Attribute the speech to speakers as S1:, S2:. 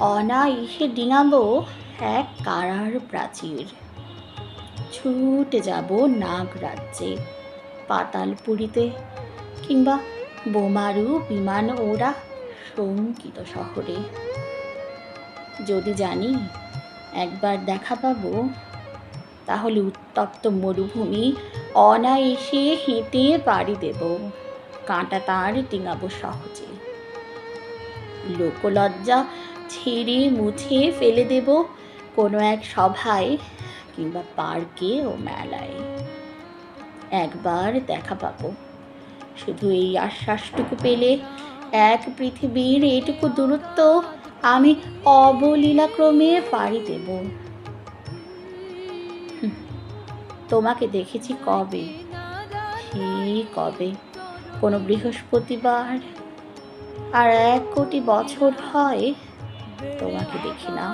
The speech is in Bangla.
S1: অনায়াসে ডিঙাবো এক কারার প্রাচীর। ছুটে যাব নাগ রাজ্যে পাতালপুরীতে কিংবা বোমারু বিমান ওরা শঙ্কিত শহরে। যদি জানি একবার দেখা পাবো, তাহলে উত্তপ্ত মরুভূমি অনায়াসে হেঁটে পাড়ি দেব, কাঁটা তার ডিঙাবো সহজে। লোকলজ্জা ছেড়ে মুছে ফেলে দেব কোনো এক সভায় কিংবা পার্কে ও মেলায়। একবার দেখা পাবো। শুধু এই আশ্বাসটুকু পেলে এক পৃথিবীর এইটুকু দূরত্ব আমি অবলীলাক্রমে পাড়ি দেব। তোমাকে দেখেছি কবে? কবে? কোনো বৃহস্পতিবার? আর এক কোটি বছর হয় তোমাকে দেখি না।